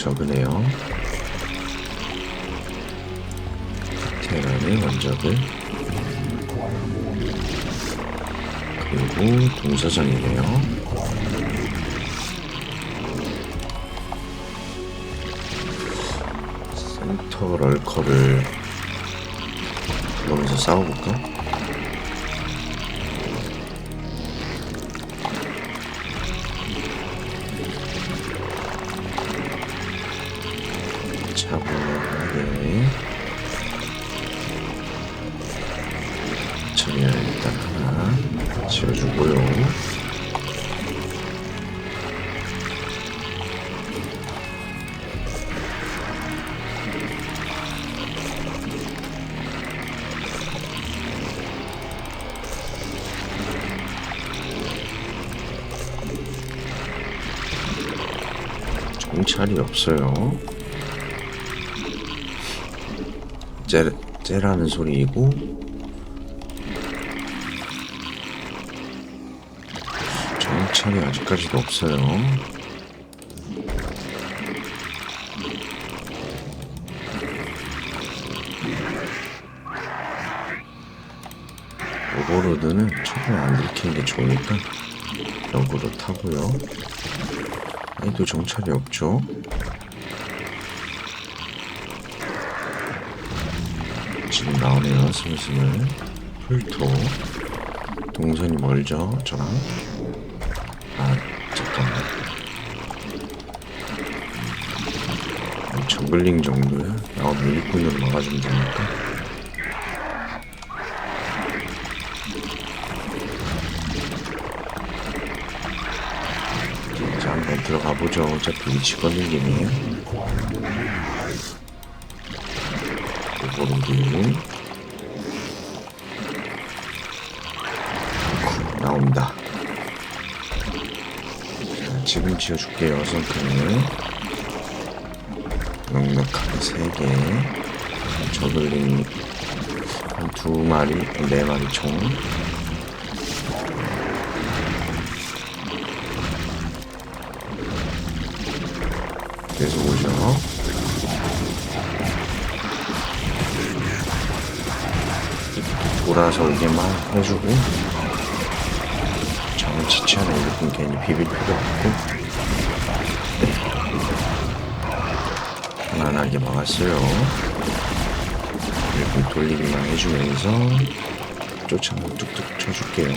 적으네요. 테란의 원적을 그리고 공사장이네요. 센터 럴커를 보면서 싸워볼까? 차분하게 처리를 일단 하나 지어주고요. 정찰이 없어요. 쟤, 쟤라는 소리이고 정찰이 아직까지도 없어요. 오버로드는 최대한 안 들키는 게 좋으니까 역으로 타고요. 아이도 정찰이 없죠. 나오네요 슬슬 풀토 동선이 멀죠 저랑 아 잠깐만. 이 정글링 정도야 나오면 일꾼으로 막아주면 되니까. 자 한번 들어가 보죠. 어차피 위치 거슬리네요 오버 나온다. 자, 지금 지어줄게요, 선크를. 넉넉하게 3개. 저글링 한두 마리, 네 마리 총. 계속 오죠. 돌아서 오게만 해주고 지치하는 일꾼 괜히 비빌 필요 없고. 편안하게 막았어요. 일꾼 돌리기만 해주면서 쫓아는 뚝뚝 쳐줄게요.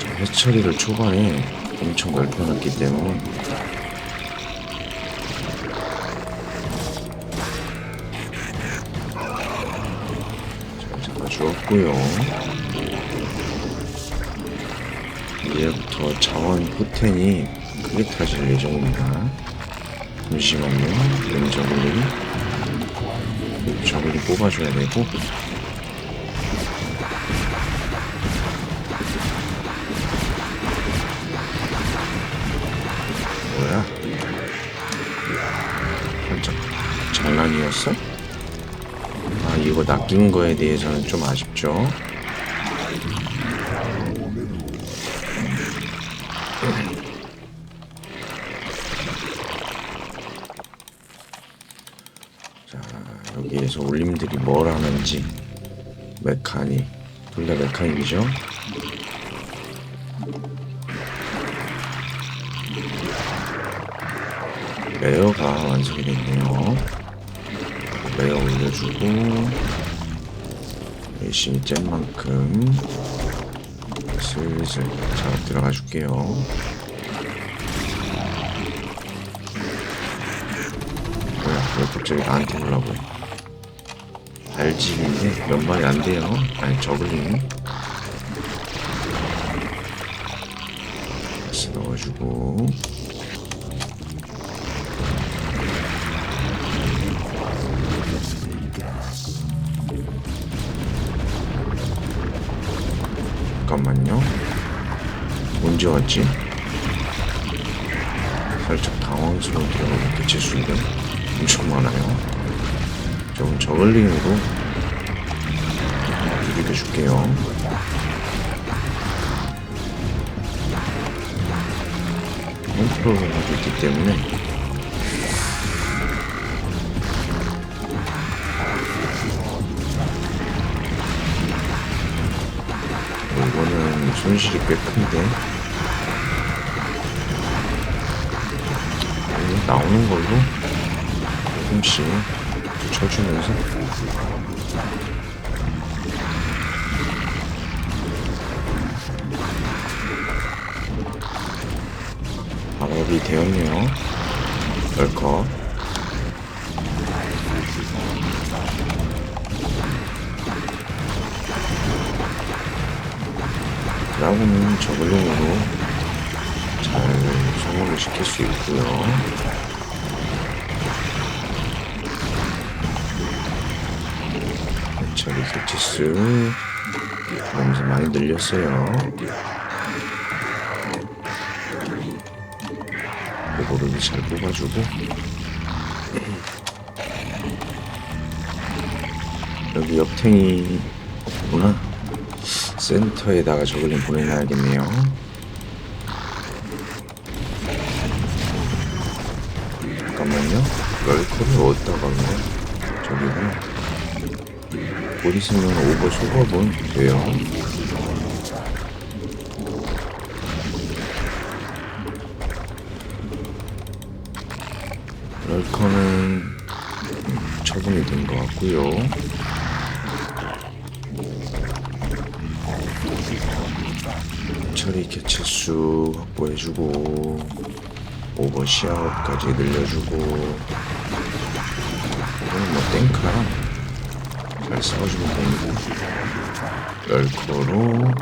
자, 해처리를 초반에 엄청 넓혀놨기 때문에. 잘 잡아주었고요. 이제부터 자원 포텐이 크게 타질 예정입니다. 잠시만요. 왼 저글링. 저글링 뽑아줘야 되고. 뭐야? 완전 장난이었어? 아 이거 낚인 거에 대해서는 좀 아쉽죠. 뭘 하는지 메카닉 둘 다 메카닉이죠. 레어가 완성이 됐네요. 레어 올려주고 열심히 짠 만큼 슬슬 작업 들어가 줄게요. 뭐야 왜 갑자기 나한테 해? 알집인데 몇 마리 안 돼요. 아니 저글링 다시 넣어주고 잠깐만요. 언제 왔지? 살짝 당황스러워요. 개체 수가 엄청 많아요. 저건 저글링으로 비비게 줄게요. 어? 프로가 있기 때문에 이거는 손실이 꽤 큰데 나오는 걸로 조금씩 쳐주면서 방업이 되었네요. 덜컥 라고는 저글링으로 잘 소모를 시킬 수 있고요 저기 개체수 그러면서 많이 늘렸어요. 오버로드 잘 뽑아주고. 여기 옆탱이 없구나. 센터에다가 저글링 보내놔야겠네요. 잠깐만요. 럴커를 어디다 박네 저기구나 곧 있으면 오버 소급은 돼요 럴커는 음, 처분이 된 것 같고요. 처리 개체수 확보해주고 오버 시야까지 늘려주고 이거는 뭐 탱크랑 되니까 럴커로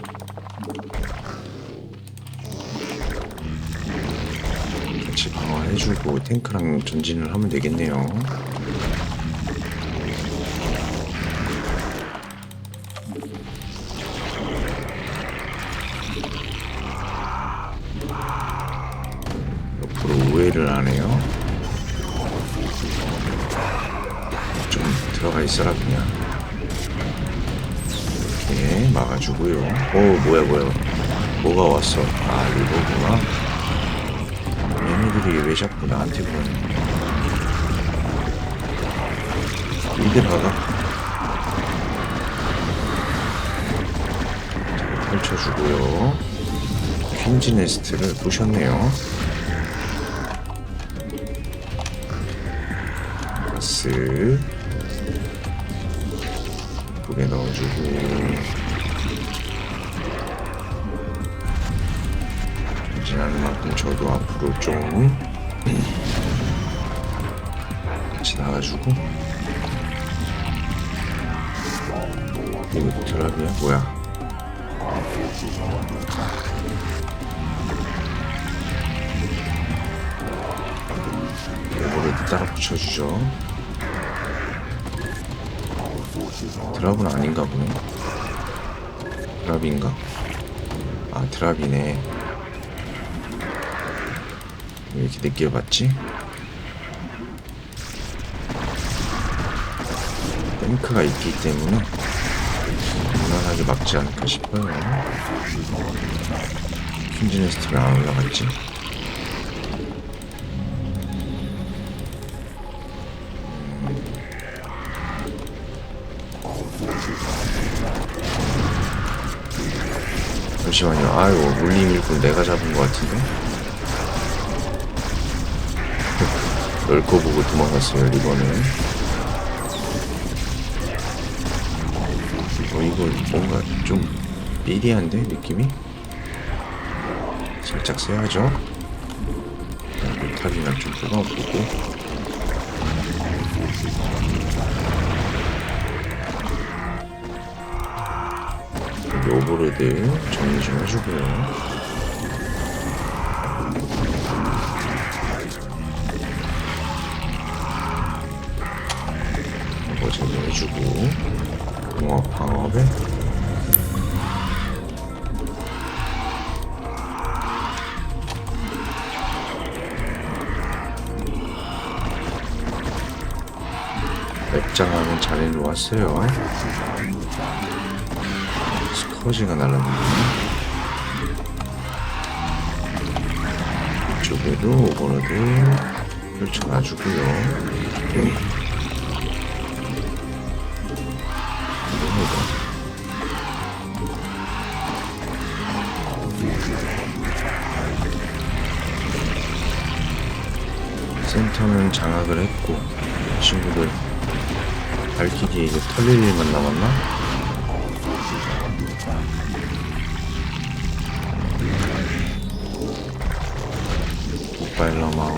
같이 방어해주고 탱크랑 전진을 하면 되겠네요. 이렇게 막아주고요. 오 뭐야 뭐야 뭐가 왔어? 아 이거구나. 얘네들이 왜 자꾸 나한테 그러냐 이대 박아 잘 펼쳐주고요 퀸즈 네스트를 부셨네요 가스 예쁘게 넣어주고. 지나는 만큼 저도 앞으로 좀 같이 나가주고. 이거 드랍이야 뭐야? 이거를 따라 붙여주죠 드랍은 아닌가 보네 드랍인가 아 드랍이네 왜 이렇게 늦게 봤지? 탱크가 있기 때문에 무난하게 막지 않을까 싶어요. 퀸즈네스트 왜 안 올라갔지? 일꾼 내가 잡은 것 같은데? 널거 보고 도망갔어요, 이거는. 어, 이거 뭔가 좀 삐리한데, 느낌이? 살짝 세야죠? 메탈이나 좀 뽑아보고. 오버로드 정리 좀 해주고요. 이거 정리해주고 공업 방업에 맵장하면 잘 해놓았어요 스커지가 날랐는데 이쪽에도 오버로드 펼쳐놔주고요. 이겁니다. 센터는 장악을 했고 친구들 발키리에 이제 털릴 일만 남았나?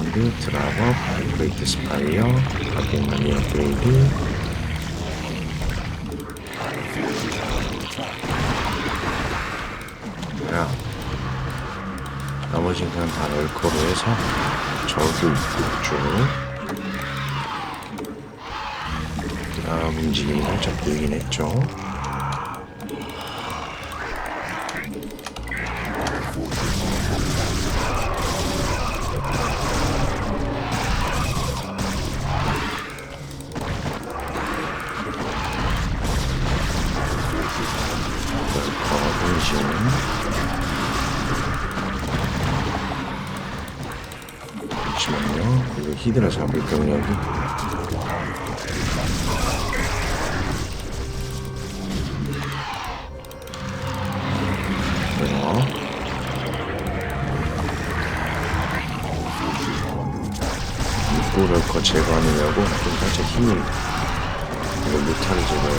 마운드, 드랍업, 브레이크 스파이어, 가공 많이 업그레이드. 야 나머지는 그냥 다 럴커로 해서 저도 쪽 드랍 움직임이 살짝 보이긴 했죠 히드라 잡을 병력이. 그래요. 입구를 거 제거하느냐고 좀 살짝 힘을 이거 뮤탈을 제거해.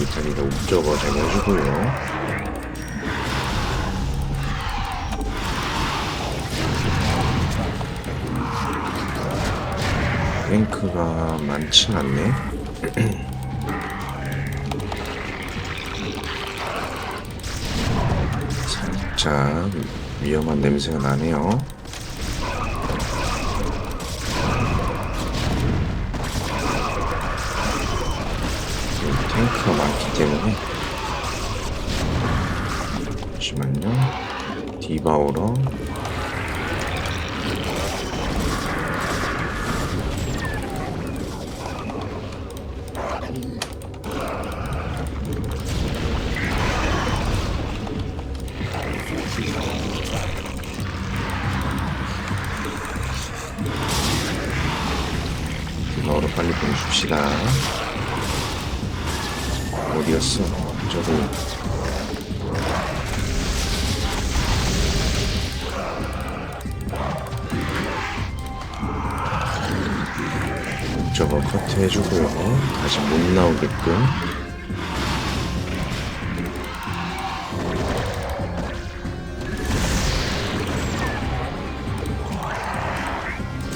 뮤탈이다 옵저버 제거해주고요. 탱크가 많진 않네. 살짝 위험한 냄새가 나네요. 탱크가 많기 때문에 잠시만요. 디바오러 빨리 보내줍시다. 어디였어? 저도 저거 커트 해주고요. 다시 못 나오게끔.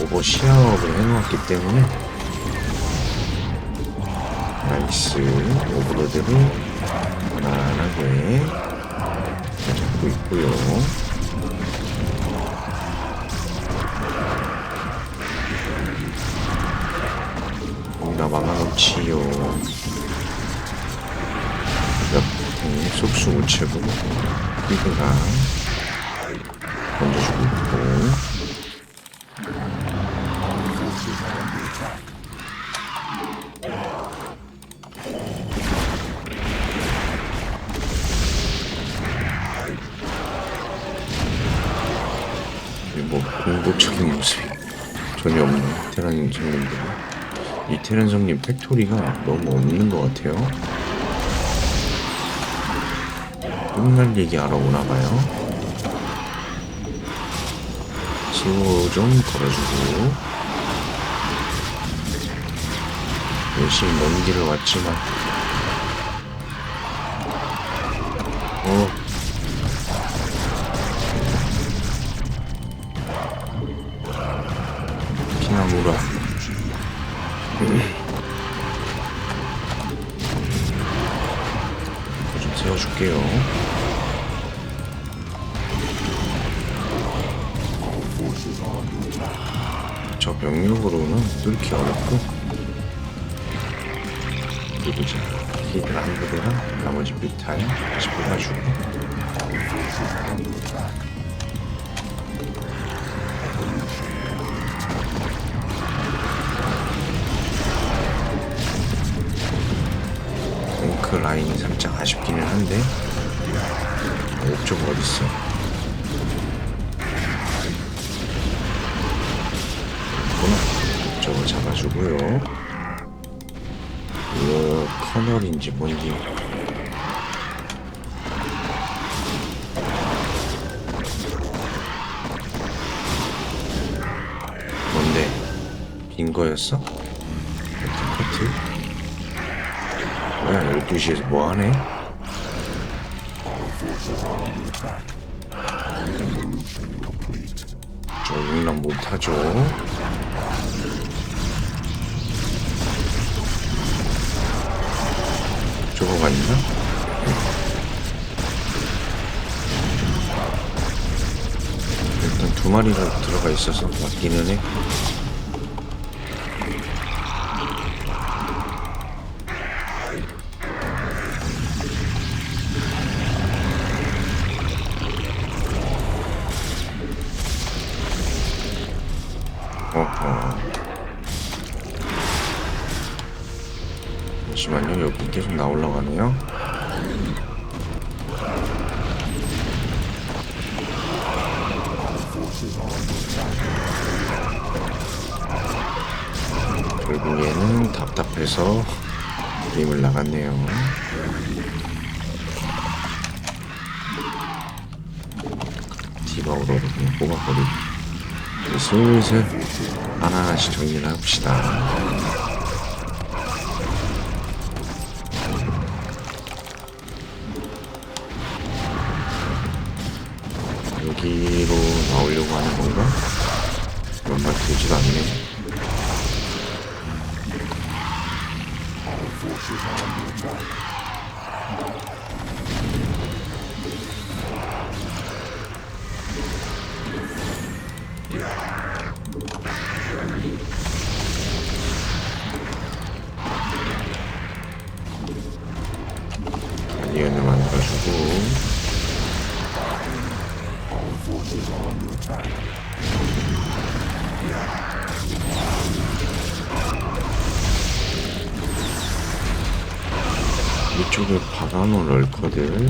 오버 시야업을 해놓았기 때문에 나이스 오버로드를 편안하게 잘 잡고 있고요. 뭔가 막아놓지요. 옆에 속수 우체국 피드가 던져주고 있고 뭐 공격적인 모습이. 전혀 없는 테란 성님들. 이 테란 성님 팩토리가 너무 없는 것 같아요. 끝날 얘기 알아오나 봐요. 수호 좀 걸어주고. 열심히 먼 길을 왔지만. 어 라인이 살짝 아쉽기는 한데. 옥저버 어딨어? 구나 옥저버 잡아주고요. 이거 커널인지 뭔지. 뭔데? 빈 거였어? 커트. 뭐야 12시에서 뭐 하네? 저 용납 못하죠 저거가 있나? 일단 두 마리가 들어가 있어서 맞기는 해 계속 나올라고 하네요. 결국에는 답답해서 게임을 나갔네요. 디바우로 그냥 뽑아버리고. 슬슬 하나하나씩 정리를 해봅시다. 여기로 나오려고 하는 건가? 그런 말 되지도 않네. 아니언을 만들어주고 이쪽에 박아놓은 럴커들.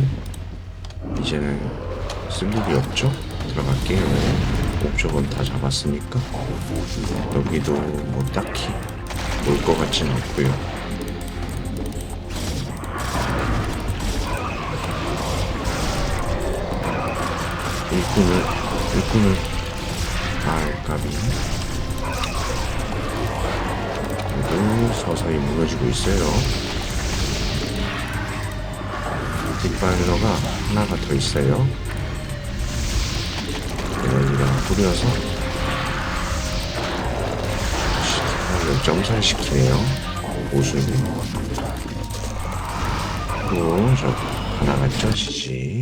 이제는 쓸 일이 없죠? 들어갈게요. 목적은 다 잡았으니까. 여기도 뭐 딱히 올 것 같진 않고요. 일꾼을 일꾼을 아 까비 그래도 서서히 무너지고 있어요. 뒷발러가 하나가 더 있어요. 에너지가 뿌려서 점살시키네요. 모순이 또저 하나 갔죠 지지